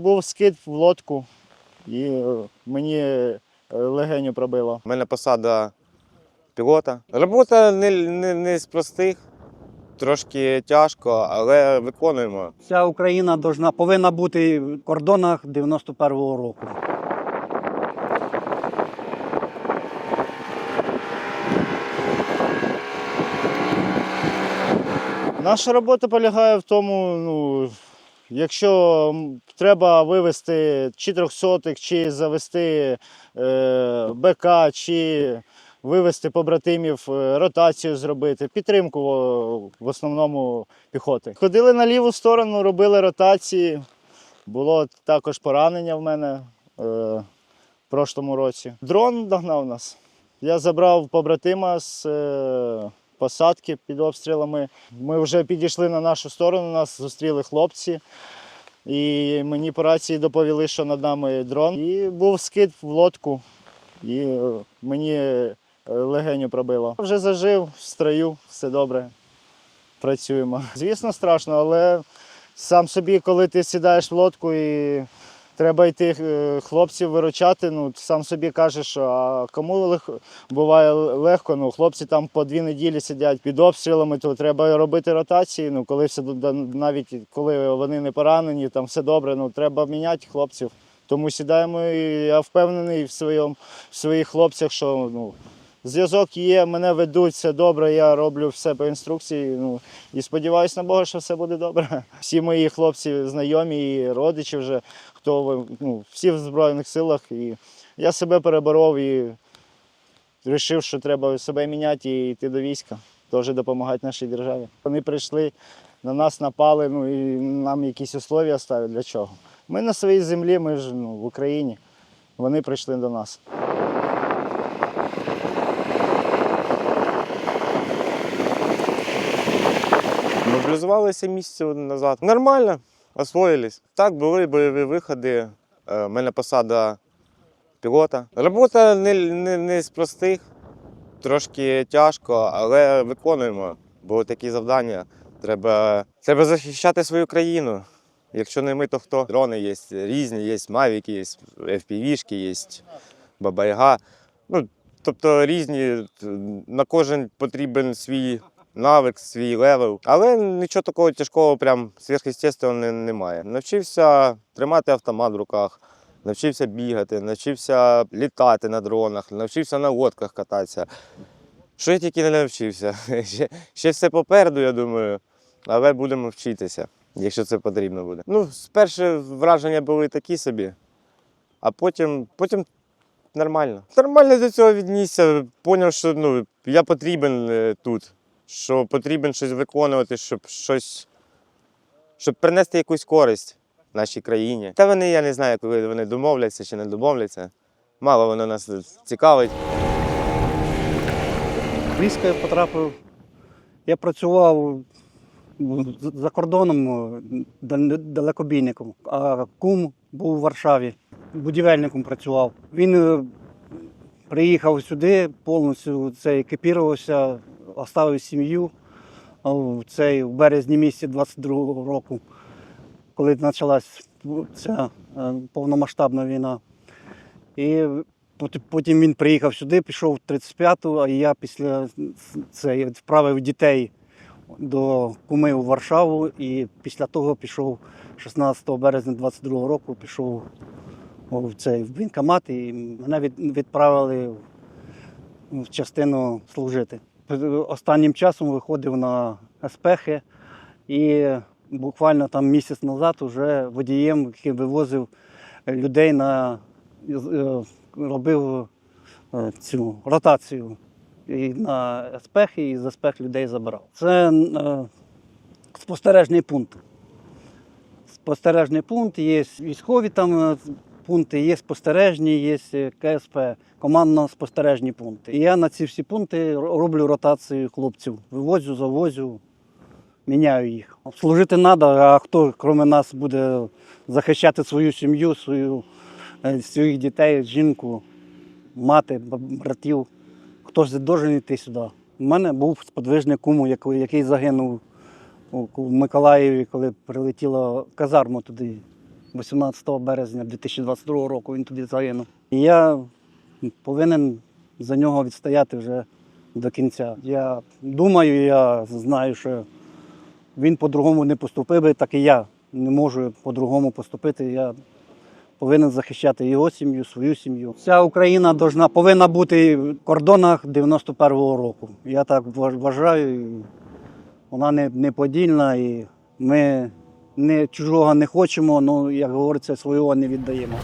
Був скид в лодку, і е, мені е, легеню пробило. У мене посада пілота. Робота не, не, не з простих, трошки тяжко, але виконуємо. Вся Україна должна, повинна бути в кордонах 91-го року. Наша робота полягає в тому, ну, якщо треба вивезти чи трьохсотих, чи завести е, БК, чи вивезти побратимів, е, ротацію зробити, підтримку в основному піхоти. Ходили на ліву сторону, робили ротації. Було також поранення в мене е, в прошлому році. Дрон догнав нас. Я забрав побратима з е, посадки під обстрілами. Ми вже підійшли на нашу сторону, нас зустріли хлопці. І мені по рації доповіли, що над нами дрон. І був скид в лодку, і е, мені е, легеню пробило. Вже зажив в строю, все добре. Працюємо. Звісно, страшно, але сам собі, коли ти сідаєш в лодку і треба йти е, хлопців виручати, ну сам собі кажеш, а кому лег- буває легко, ну хлопці там по дві неділі сидять під обстрілами, то треба робити ротації. Ну, коли все навіть коли вони не поранені, там все добре, ну треба міняти хлопців. Тому сідаємо, і я впевнений в своєму в своїх хлопцях, що ну. Зв'язок є, мене ведуть, все добре, я роблю все по інструкції. Ну, і сподіваюся на Бога, що все буде добре. Всі мої хлопці знайомі і родичі вже, хто ну, всі в Збройних силах. І я себе переборов і вирішив, що треба себе міняти і йти до війська, теж допомагати нашій державі. Вони прийшли, на нас напали, ну і нам якісь условия ставлять. Для чого? Ми на своїй землі, ми ж ну, в Україні. Вони прийшли до нас. Мобілізувалися місяць назад. Нормально, освоїлись. Так, були бойові виходи. Е, У мене посада пілота. Робота не, не, не з простих, трошки тяжко, але виконуємо. Були такі завдання. Треба, треба захищати свою країну. Якщо не ми, то хто? Дрони є різні, є мавіки, є FPV-шки, є бабайга. Ну, тобто різні, на кожен потрібен свій навик, свій левел. Але нічого такого тяжкого, прям сверхъестественного немає. Навчився тримати автомат в руках, навчився бігати, навчився літати на дронах, навчився на лодках кататися. Що я тільки не навчився. Ще, ще все попереду, я думаю, але будемо вчитися, якщо це потрібно буде. Ну, перші враження були такі собі, а потім, потім нормально. Нормально до цього віднісся, зрозумів, що ну, я потрібен е, тут що потрібен щось виконувати, щоб щось, щоб принести якусь користь нашій країні. Та вони, я не знаю, коли вони домовляться чи не домовляться. Мало воно нас цікавить. Військо я потрапив. Я працював за кордоном е, далекобійником, а кум був у Варшаві, будівельником працював. Він е, приїхав сюди, повністю це екіпірувався, оставив сім'ю в цей в березні місяці 22-го року, коли почалась ця е, повномасштабна війна. І потім він приїхав сюди, пішов в 35-ту, а я після це відправив дітей до куми у Варшаву і після того пішов 16 березня 22-го року, пішов в цей в воєнкомат і мене відправили в частину служити. Останнім часом виходив на еспехи і буквально там місяць назад вже водієм, який вивозив людей на е, робив е, цю ротацію і на еспехи, і з еспех людей забирав. Це е, спостережний пункт. Спостережний пункт, є військові там пункти, є спостережні, є е, КСП, командно-спостережні пункти. І я на ці всі пункти роблю ротацію хлопців. Вивозю, завозю, міняю їх. Служити треба, а хто, крім нас, буде захищати свою сім'ю, свою, е, своїх дітей, жінку, мати, братів. Хто ж должен йти сюди? У мене був сподвижник куму, який, загинув у- Миколаєві, коли прилетіла казарма туди. 18 березня 2022 року він тоді загинув. І я повинен за нього відстояти вже до кінця. Я думаю, я знаю, що він по-другому не поступив би, так і я не можу по-другому поступити. Я повинен захищати його сім'ю, свою сім'ю. Вся Україна должна, повинна бути в кордонах 91-го року. Я так вважаю. Вона не, не подільна і ми не, чужого не хочемо, ну, як говориться, свого не віддаємо.